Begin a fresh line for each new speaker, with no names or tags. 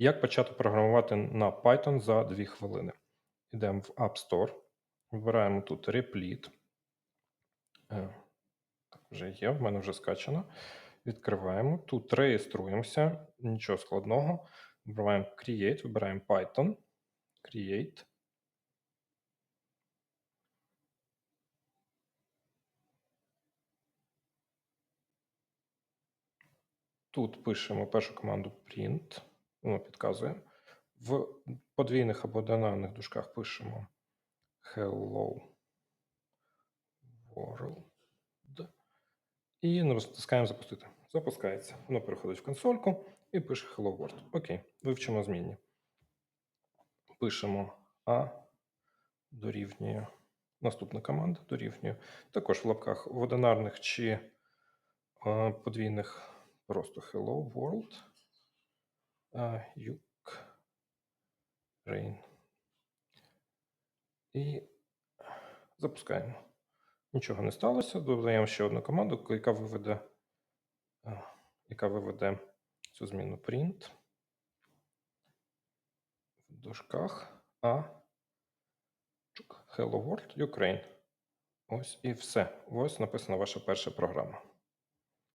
Як почати програмувати на Python за 2 хвилини? Йдемо в App Store, вибираємо тут Replit. Е, Так, вже є, в мене вже скачано. Відкриваємо. Тут реєструємося, нічого складного. Вибираємо Create, вибираємо Python. Create. Тут пишемо першу команду print, воно підказує. В подвійних або динарних дужках пишемо hello world. І натискаємо запустити. Запускається. Воно переходить в консольку і пише Hello World. Окей, вивчимо змінні. Пишемо A дорівнює. Наступна команда дорівнює. Також в лапках в одинарних чи е, подвійних просто Hello World. Ukraine. І запускаємо. Нічого не сталося. Додаємо ще одну команду, яка виведе, яка виведе цю зміну print в дужках А. Hello World Ukraine. Ось і все. Ось написана ваша перша програма.